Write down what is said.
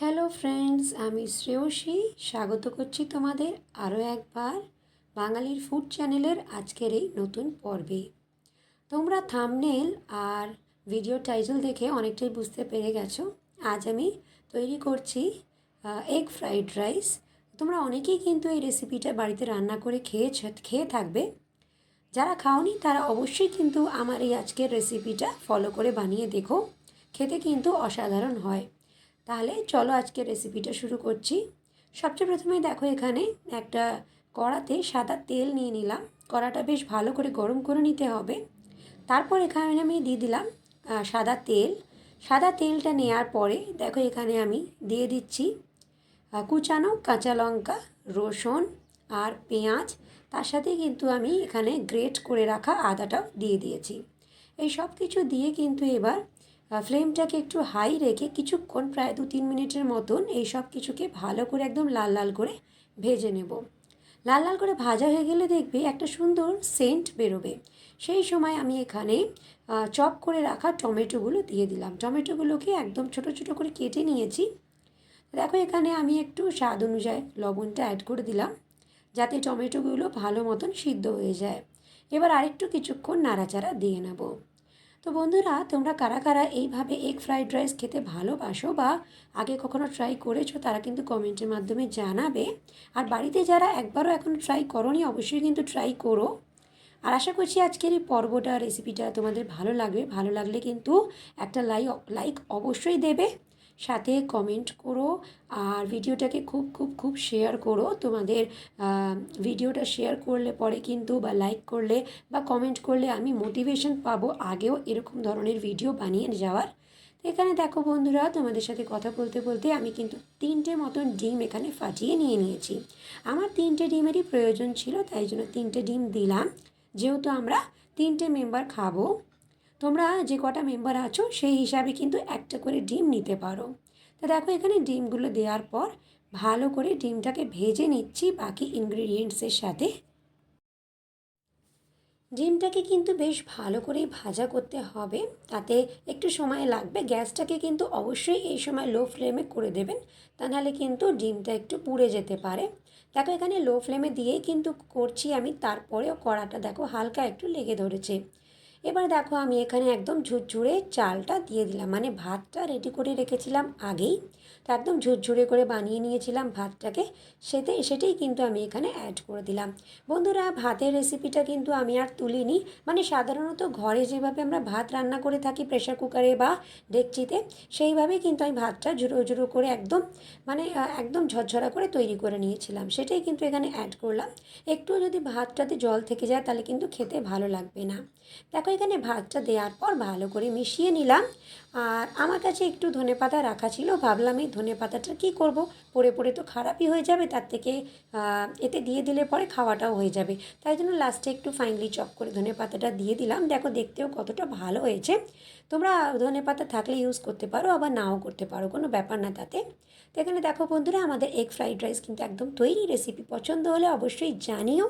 Hello friends আমি শ্রেয়সী। স্বাগত করছি তোমাদের আরও একবার বাঙালির ফুড চ্যানেলের আজকের এই নতুন পর্বে। তোমরা থামনেল আর ভিডিও টাইটেল দেখে অনেকটাই বুঝতে পেরে গেছো। আজ আমি তৈরি করছি এগ ফ্রাইড রাইস তোমরা অনেকেই কিন্তু এই রেসিপিটা বাড়িতে রান্না করে খেয়েছ, খেয়ে থাকবে। যারা খাওনি, তারা অবশ্যই কিন্তু আমার এই আজকের রেসিপিটা ফলো করে বানিয়ে দেখো। খেতে কিন্তু অসাধারণ হয়। তাহলে চলো আজকে রেসিপিটা শুরু করছি। সবচেয়ে প্রথমে দেখো এখানে একটা কড়াতে সাদা তেল নিয়ে নিলাম। কড়াটা বেশ ভালো করে গরম করে নিতে হবে। তারপর এখানে আমি দিয়ে দিলাম সাদা তেল। সাদা তেলটা নেওয়ার পরে দেখো এখানে আমি দিয়ে দিচ্ছি কুচানো কাঁচা লঙ্কা, রসুন আর পেঁয়াজ। তার সাথে কিন্তু আমি এখানে গ্রেট করে রাখা আদাটাও দিয়ে দিয়েছি। এই সব কিছু দিয়ে কিন্তু এবার ফ্লেমটাকে একটু হাই রেখে কিছুক্ষণ প্রায় দু তিন মিনিটের মতন এই সব কিছুকে ভালো করে একদম লাল লাল করে ভেজে নেব। লাল লাল করে ভাজা হয়ে গেলে দেখবে একটা সুন্দর সেন্ট বেরোবে। সেই সময় আমি এখানে চপ করে রাখা টমেটোগুলো দিয়ে দিলাম। টমেটোগুলোকে একদম ছোট ছোট করে কেটে নিয়েছি। দেখো এখানে আমি একটু স্বাদ অনুযায়ী লবণটা অ্যাড করে দিলাম, যাতে টমেটোগুলো ভালো মতন সিদ্ধ হয়ে যায়। এবার আরেকটু কিছুক্ষণ নাড়াচাড়া দিয়ে নেব। তো বন্ধুরা, তোমরা কারা কারা এইভাবে এগ ফ্রাইড রাইস খেতে ভালোবাসো বা আগে কখনো ট্রাই করেছ, তারা কিন্তু কমেন্টের মাধ্যমে জানাবে। আর বাড়িতে যারা একবারও এখন ট্রাই করনি, অবশ্যই কিন্তু ট্রাই করো। আর আশা করছি আজকের এই পর্বটা রেসিপিটা তোমাদের ভালো লাগবে। ভালো লাগলে কিন্তু একটা লাইক লাইক অবশ্যই দেবে। সাথে কমেন্ট করো আর ভিডিওটাকে খুব খুব খুব শেয়ার করো। তোমাদের ভিডিওটা শেয়ার করলে পরে কিন্তু বা লাইক করলে বা কমেন্ট করলে আমি মোটিভেশন পাবো আগেও এরকম ধরনের ভিডিও বানিয়ে যাওয়ার। তো এখানে দেখো বন্ধুরা, তোমাদের সাথে কথা বলতে বলতে আমি কিন্তু তিনটে মতন ডিম এখানে ফাটিয়ে নিয়ে নিয়েছি। আমার তিনটে ডিমেরই প্রয়োজন ছিল, তাই জন্য তিনটে ডিম দিলাম। যেহেতু আমরা তিনটে মেম্বার খাব তোমরা যে কটা মেম্বার আছো, সেই হিসাবে কিন্তু একটা করে ডিম নিতে পারো। তো দেখো, এখানে ডিমগুলো দেওয়ার পর ভালো করে ডিমটাকে ভেজে নিচ্ছি বাকি ইনগ্রিডিয়েন্টসের সাথে। ডিমটাকে কিন্তু বেশ ভালো করেই ভাজা করতে হবে, তাতে একটু সময় লাগবে। গ্যাসটাকে কিন্তু অবশ্যই এই সময় লো ফ্লেমে করে দেবেন, তা নাহলে কিন্তু ডিমটা একটু পুড়ে যেতে পারে। দেখো, এখানে লো ফ্লেমে দিয়েই কিন্তু করছি আমি, তারপরেও কড়াটা দেখো হালকা একটু লেগে ধরেছে। এবার দেখো আমি এখানে একদম ঝুরঝুরে চালটা দিয়ে দিলাম। মানে ভাতটা রেডি করে রেখেছিলাম আগেই। তো একদম ঝুরঝুরে করে বানিয়ে নিয়েছিলাম ভাতটাকে। সেতে, সেটাই কিন্তু আমি এখানে অ্যাড করে দিলাম। বন্ধুরা, ভাতের রেসিপিটা কিন্তু আমি আর তুলিনি। মানে সাধারণত ঘরে যেভাবে আমরা ভাত রান্না করে থাকি প্রেশার কুকারে বা ডেকচিতে সেইভাবেই কিন্তু আমি ভাতটা ঝুরো ঝুরো করে একদম মানে একদম ঝরঝরা করে তৈরি করে নিয়েছিলাম। সেটাই কিন্তু এখানে অ্যাড করলাম। একটু যদি ভাতটাতে জল থেকে যায় তাহলে কিন্তু খেতে ভালো লাগবে না। দেখো এখানে ভাতটা দেওয়ার পর ভালো করে মিশিয়ে নিলাম। আর আমার কাছে একটু ধনে পাতা রাখা ছিল, ভাবলাম এই ধনে পাতাটা কী করব? পড়ে পড়ে তো খারাপই হয়ে যাবে, তার থেকে এতে দিয়ে দিলে পরে খাওয়াটাও হয়ে যাবে। তাই জন্য লাস্টে একটু ফাইনলি চপ করে ধনে পাতাটা দিয়ে দিলাম। দেখো দেখতেও কতটা ভালো হয়েছে। তোমরা ধনে পাতা থাকলে ইউজ করতে পারো, আবার নাও করতে পারো, কোনো ব্যাপার না তাতে। তো এখানে দেখো বন্ধুরা, আমাদের এগ ফ্রাইড রাইস কিন্তু একদম তৈরি রেসিপি পছন্দ হলে অবশ্যই জানিও।